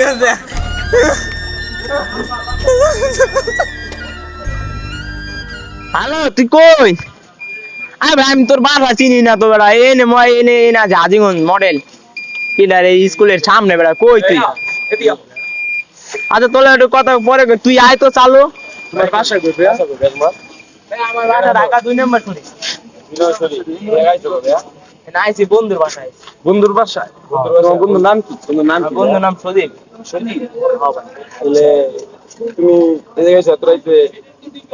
গেছে। হ্যালো তুই কই? আরে ভাই আমি তোর বাসা চিনি না তো বেড়া। এনে মই এনে এনে আছে আজিগঞ্জ মডেল কিলার এই স্কুলের সামনে বেড়া কই তুই? আচ্ছা তোলে একটু কথা পরে তুই আয় তো চালু। আমার বাসা ঢাকা দুই নম্বর শুনি না আইছি বন্ধুর বাসায়। বন্ধুর বাসায়? তোমার বন্ধুর নাম কি? বন্ধুর নাম কি? বন্ধুর নাম সদীপ তাহলে তুমি এই জায়গায় যাত্রাইতে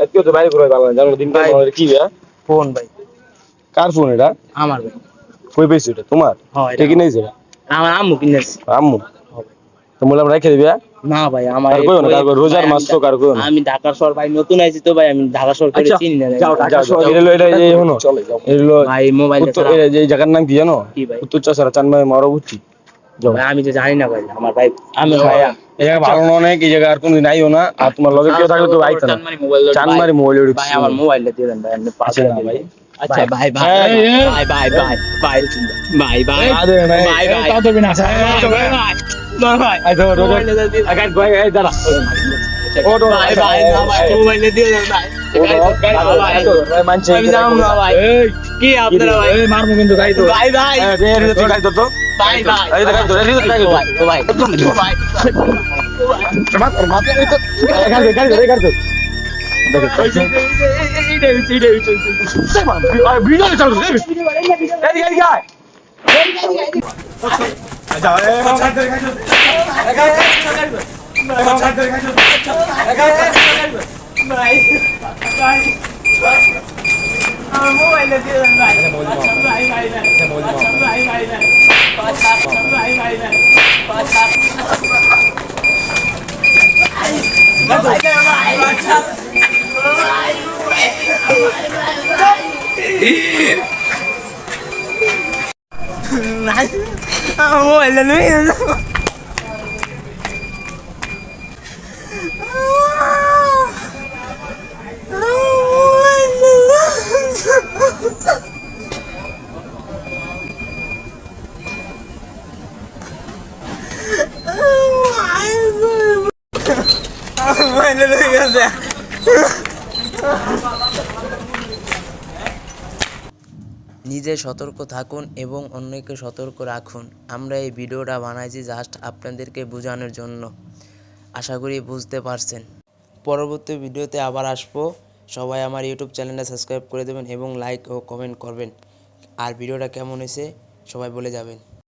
আজকে তো বাইরে ঘুরে পারলাম জানো দিন ভাই। কি ফোন ভাই। কার ফোন এটা? আমার ভাই। কই পেয়েছ এটা? তোমার? হ্যাঁ, এটা এটা? কি আমার আম্মু কিনেছি। আম্মু? তো মোলাম রেখে দিবি হ্যাঁ? না ভাই আমার রোজার মাস আমি তো কার আমি ঢাকা শহর ভাই নতুন আইছি তো ভাই আমি ঢাকা শহর করে আচ্ছা, চিনি না যাও, ভাই। যাও, এটা হলো এটা এই হলো এটা হলো ভাই মোবাইল উত্তর এই এই জায়গার নাম কি জানো কি উত্তর চাষারা চানমাই মরবুটি যাও আমি তো জানি না ভাই আমার ভাই আমি ভাই এই জায়গা ভালো না অনেক এই জায়গা আর কোনদিন আইও না আর তোমার লগে কেউ থাকলে তো আইতো না চানমারি মোবাইল ভাই আমার মোবাইলটা দিয়ে দেন ভাই আপনি পাশে আচ্ছা, ভাই ভাই। আচ্ছা ভাই ভাই হ্যাঁ, হ্যাঁ। ভাই ভাই ভাই ভাই ভাই ভাই আরে ভাই, ভাই ভাই তাও দেবে না, আচ্ছা, ভাই ভাই ভাই আই তো রোজা মোবাইলটা দিয়ে দেন। আগাই ভাই এই দাঁড়া ও তো ভাই ভাই না ভাই মোবাইলটা দিয়ে দেন ভাই ভাই মানছে আমি যাব না ভাই কি আপনারা ভাই মারমু কিন্তু গাই তো ভাই ভাই এই রে রে তো গাই তো তো ভাই ভাই এই গাই তো রে রে গাই তো ভাই ভাই ভাই মাত মাত এই তো গাই দে গাই দে গাই দে ভিডিও চালু রে এই গাই গাই আমার মোবাইলটা নিয়ে মোবাইলটা নিয়ে গেছে নিজে সতর্ক থাকুন এবং অন্যকে সতর্ক রাখুন। আমরা এই ভিডিওটা বানাইছি জাস্ট আপনাদেরকে বোঝানোর জন্য। আশা করি বুঝতে পারছেন। পরবর্তী ভিডিওতে আবার আসব। সবাই আমার ইউটিউব চ্যানেলটা সাবস্ক্রাইব করে দেবেন এবং লাইক ও কমেন্ট করবেন। আর ভিডিওটা কেমন হয়েছে সবাই বলে যাবেন।